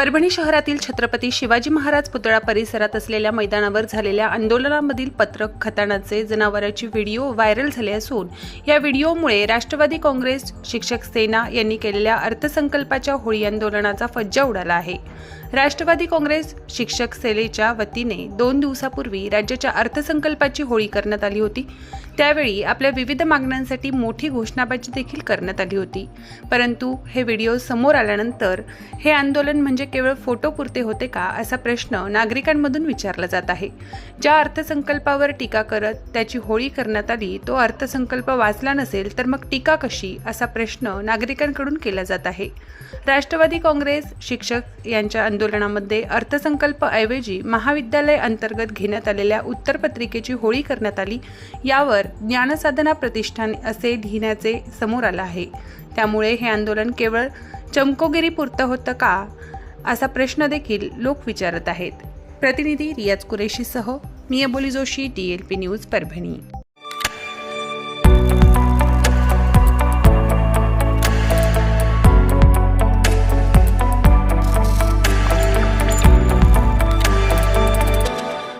परभणी शहरातील छत्रपती शिवाजी महाराज पुतळा परिसरात असलेल्या मैदानावर झालेल्या आंदोलनामधील पत्रक खताणाचे जनावरांची व्हिडिओ व्हायरल झाले असून या व्हिडिओमुळे राष्ट्रवादी काँग्रेस शिक्षक सेना यांनी केलेल्या अर्थसंकल्पाच्या होळी आंदोलनाचा फज्जा उडाला आहे. राष्ट्रवादी काँग्रेस शिक्षक सेनेच्या वतीने दोन दिवसापूर्वी राज्याच्या अर्थसंकल्पाची होळी करण्यात आली होती. त्यावेळी आपल्या विविध मागण्यांसाठी मोठी घोषणाबाजी देखील करण्यात आली होती. परंतु हे व्हिडिओ समोर आल्यानंतर हे आंदोलन म्हणजे केवळ फोटोपुरते होते का असा प्रश्न नागरिकांमधून विचारला जात आहे. ज्या अर्थसंकल्पावर टीका करत त्याची होळी करण्यात आली तो अर्थसंकल्प वाचला नसेल तर मग टीका कशी? असा प्रश्न नागरिकांकडून केला जात आहे. राष्ट्रवादी काँग्रेस शिक्षक यांच्या आंदोलनामध्ये अर्थसंकल्पऐवजी महाविद्यालय अंतर्गत घेण्यात आलेल्या उत्तरपत्रिकेची होळी करण्यात आली यावर ज्ञानसाधना प्रतिष्ठान असे लिहिण्याचे समोर आलं आहे. त्यामुळे हे आंदोलन केवळ चमकोगिरीपुरतं होतं का? असा प्रश्न देखील लोक विचारत आहेत. प्रतिनिधी रियाज कुरेशीसह मी Aboli Joshi D L P news Parbhani.